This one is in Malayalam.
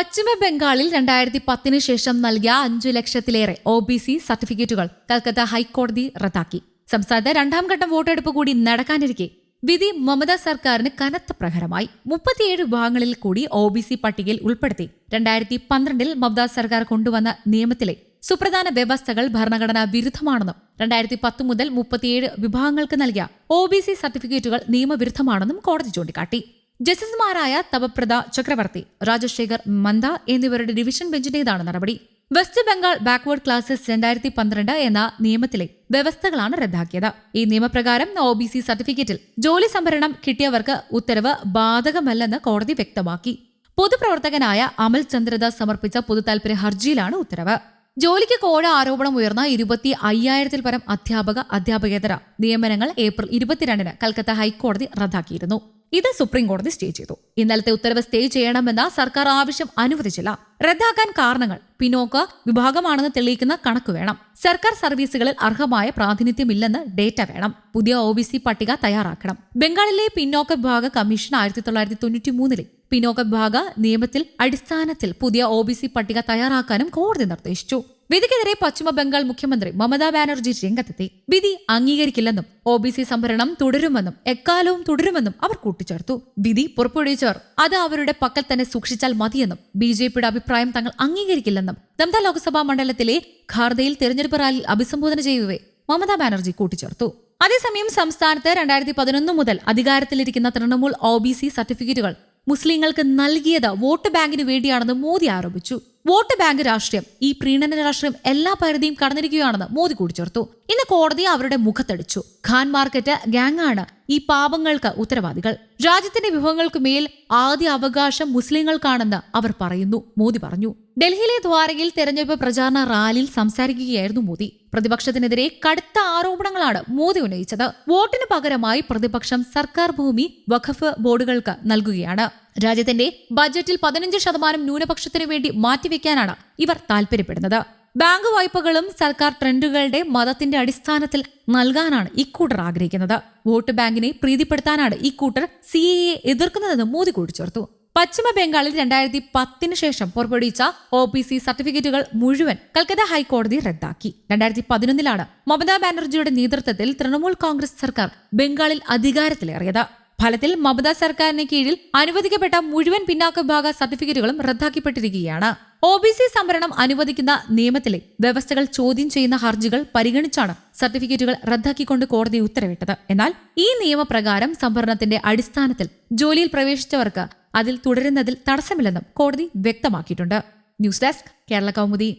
പശ്ചിമ ബംഗാളിൽ രണ്ടായിരത്തി പത്തിന് ശേഷം നൽകിയ അഞ്ചു ലക്ഷത്തിലേറെ ഒ ബി സി സർട്ടിഫിക്കറ്റുകൾ കൽക്കത്ത ഹൈക്കോടതി റദ്ദാക്കി. സംസ്ഥാനത്ത് രണ്ടാം ഘട്ടം വോട്ടെടുപ്പ് കൂടി നടക്കാനിരിക്കെ വിധി മമതാ സർക്കാരിന് കനത്ത പ്രഹരമായി. മുപ്പത്തിയേഴ് വിഭാഗങ്ങളിൽ കൂടി ഒ ബി സി പട്ടികയിൽ ഉൾപ്പെടുത്തി. രണ്ടായിരത്തി പന്ത്രണ്ടിൽ മമതാ സർക്കാർ കൊണ്ടുവന്ന നിയമത്തിലെ സുപ്രധാന വ്യവസ്ഥകൾ ഭരണഘടനാ വിരുദ്ധമാണെന്നും രണ്ടായിരത്തി പത്ത് മുതൽ മുപ്പത്തിയേഴ് വിഭാഗങ്ങൾക്ക് നൽകിയ ഒ ബി സി സർട്ടിഫിക്കറ്റുകൾ നിയമവിരുദ്ധമാണെന്നും കോടതി ചൂണ്ടിക്കാട്ടി. ജസ്റ്റിസുമാരായ തപപ്രദ ചക്രവർത്തി രാജശേഖർ മന്ദ എന്നിവരുടെ ഡിവിഷൻ ബെഞ്ചിന്റേതാണ് നടപടി. വെസ്റ്റ് ബംഗാൾ ബാക്ക്വേർഡ് ക്ലാസസ് രണ്ടായിരത്തി പന്ത്രണ്ട് എന്ന നിയമത്തിലെ വ്യവസ്ഥകളാണ് റദ്ദാക്കിയത്. ഈ നിയമപ്രകാരം ഒ ബി സി സർട്ടിഫിക്കറ്റിൽ ജോലി സംഭരണം കിട്ടിയവർക്ക് ഉത്തരവ് ബാധകമല്ലെന്ന് കോടതി വ്യക്തമാക്കി. പൊതുപ്രവർത്തകനായ അമൽ ചന്ദ്രദാസ് സമർപ്പിച്ച പൊതുതാൽപര്യ ഹർജിയിലാണ് ഉത്തരവ്. ജോലിക്ക് കോഴ ആരോപണം ഉയർന്ന ഇരുപത്തി അയ്യായിരത്തിൽ പരം അധ്യാപക അധ്യാപകേതര നിയമനങ്ങൾ ഏപ്രിൽ ഇരുപത്തിരണ്ടിന് കൽക്കത്ത ഹൈക്കോടതി റദ്ദാക്കിയിരുന്നു. ഇത് സുപ്രീം കോടതി സ്റ്റേ ചെയ്തു. ഇന്നലത്തെ ഉത്തരവ് സ്റ്റേ ചെയ്യണമെന്ന സർക്കാർ ആവശ്യം അനുവദിച്ചില്ല. റദ്ദാക്കാൻ കാരണങ്ങൾ പിന്നോക്ക വിഭാഗമാണെന്ന് തെളിയിക്കുന്ന കണക്ക് വേണം. സർക്കാർ സർവീസുകളിൽ അർഹമായ പ്രാതിനിധ്യമില്ലെന്ന് ഡേറ്റ വേണം. പുതിയ ഒ ബി സി പട്ടിക തയ്യാറാക്കണം. ബംഗാളിലെ പിന്നോക്ക വിഭാഗ കമ്മീഷൻ ആയിരത്തി തൊള്ളായിരത്തി തൊണ്ണൂറ്റി മൂന്നിലെ പിന്നോക്ക വിഭാഗ നിയമത്തിൽ അടിസ്ഥാനത്തിൽ പുതിയ ഒ ബി സി പട്ടിക തയ്യാറാക്കാനും കോടതി നിർദ്ദേശിച്ചു. വിധിക്കെതിരെ പശ്ചിമ ബംഗാൾ മുഖ്യമന്ത്രി മമതാ ബാനർജി രംഗത്തെത്തി. വിധി അംഗീകരിക്കില്ലെന്നും ഒ ബി സി സംവരണം തുടരുമെന്നും എക്കാലവും തുടരുമെന്നും അവർ കൂട്ടിച്ചേർത്തു. വിധി പുറപ്പെടുവിച്ചവർ അത് അവരുടെ പക്കൽ തന്നെ സൂക്ഷിച്ചാൽ മതിയെന്നും ബി ജെ പിയുടെ അഭിപ്രായം തങ്ങൾ അംഗീകരിക്കില്ലെന്നും ദംത ലോക്സഭാ മണ്ഡലത്തിലെ ഖാർദയിൽ തെരഞ്ഞെടുപ്പ് റാലിയിൽ അഭിസംബോധന ചെയ്യവേ മമതാ ബാനർജി കൂട്ടിച്ചേർത്തു. അതേസമയം സംസ്ഥാനത്ത് രണ്ടായിരത്തി പതിനൊന്ന് മുതൽ അധികാരത്തിലിരിക്കുന്ന തൃണമൂൽ ഒ ബി സി സർട്ടിഫിക്കറ്റുകൾ മുസ്ലിങ്ങൾക്ക് നൽകിയത് വോട്ട് ബാങ്കിന് വേണ്ടിയാണെന്ന് മോദി ആരോപിച്ചു. വോട്ട് ബാങ്ക് രാഷ്ട്രീയം ഈ പ്രീണന രാഷ്ട്രീയം എല്ലാ പരിധിയും കടന്നിരിക്കുകയാണെന്ന് മോദി കൂട്ടിച്ചേർത്തു. ഇന്ന് കോടതി അവരുടെ മുഖത്തടിച്ചു. ഖാൻ മാർക്കറ്റ് ഗാങ്ങാണ്. ഈ പാപങ്ങൾക്ക് ഉത്തരവാദികൾ. രാജ്യത്തിന്റെ വിഭവങ്ങൾക്ക് മേൽ ആദ്യ അവകാശം മുസ്ലിങ്ങൾക്കാണെന്ന് അവർ പറയുന്നു. മോദി പറഞ്ഞു. ഡൽഹിയിലെ ദ്വാരകയിൽ തെരഞ്ഞെടുപ്പ് പ്രചാരണ റാലിയിൽ സംസാരിക്കുകയായിരുന്നു മോദി. പ്രതിപക്ഷത്തിനെതിരെ കടുത്ത ആരോപണങ്ങളാണ് മോദി ഉന്നയിച്ചത്. വോട്ടിന് പകരമായി പ്രതിപക്ഷം സർക്കാർ ഭൂമി വഖഫ് ബോർഡുകൾക്ക് നൽകുകയാണ്. രാജ്യത്തിന്റെ ബജറ്റിൽ പതിനഞ്ച് ശതമാനം ന്യൂനപക്ഷത്തിനു വേണ്ടി മാറ്റിവെക്കാനാണ് ഇവർ താൽപര്യപ്പെടുന്നത്. ബാങ്ക് വായ്പകളും സർക്കാർ ട്രെൻഡുകളുടെ മതത്തിന്റെ അടിസ്ഥാനത്തിൽ നൽകാനാണ് ഇക്കൂട്ടർ ആഗ്രഹിക്കുന്നത്. വോട്ട് ബാങ്കിനെ പ്രീതിപ്പെടുത്താനാണ് ഇക്കൂട്ടർ സി എ എതിർക്കുന്നതെന്ന് മോദി കൂട്ടിച്ചേർത്തു. പശ്ചിമ ബംഗാളിൽ രണ്ടായിരത്തി പത്തിന് ശേഷം പുറപ്പെടുവിച്ച ഒ പി സി സർട്ടിഫിക്കറ്റുകൾ മുഴുവൻ കൽക്കത്ത ഹൈക്കോടതി റദ്ദാക്കി. രണ്ടായിരത്തി പതിനൊന്നിലാണ് മമതാ ബാനർജിയുടെ നേതൃത്വത്തിൽ തൃണമൂൽ കോൺഗ്രസ് സർക്കാർ ബംഗാളിൽ അധികാരത്തിലേറിയത്. ഫലത്തിൽ മമതാ സർക്കാരിന് കീഴിൽ അനുവദിക്കപ്പെട്ട മുഴുവൻ പിന്നാക്ക വിഭാഗ സർട്ടിഫിക്കറ്റുകളും റദ്ദാക്കപ്പെട്ടിരിക്കുകയാണ്. ഒ ബി സി സംവരണം അനുവദിക്കുന്ന നിയമത്തിലെ വ്യവസ്ഥകൾ ചോദ്യം ചെയ്യുന്ന ഹർജികൾ പരിഗണിച്ചാണ് സർട്ടിഫിക്കറ്റുകൾ റദ്ദാക്കിക്കൊണ്ട് കോടതി ഉത്തരവിട്ടത്. എന്നാൽ ഈ നിയമപ്രകാരം സംവരണത്തിന്റെ അടിസ്ഥാനത്തിൽ ജോലിയിൽ പ്രവേശിച്ചവർക്ക് അതിൽ തുടരുന്നതിൽ തടസ്സമില്ലെന്നും കോടതി വ്യക്തമാക്കിയിട്ടുണ്ട്. News desk Kerala Kaumudi.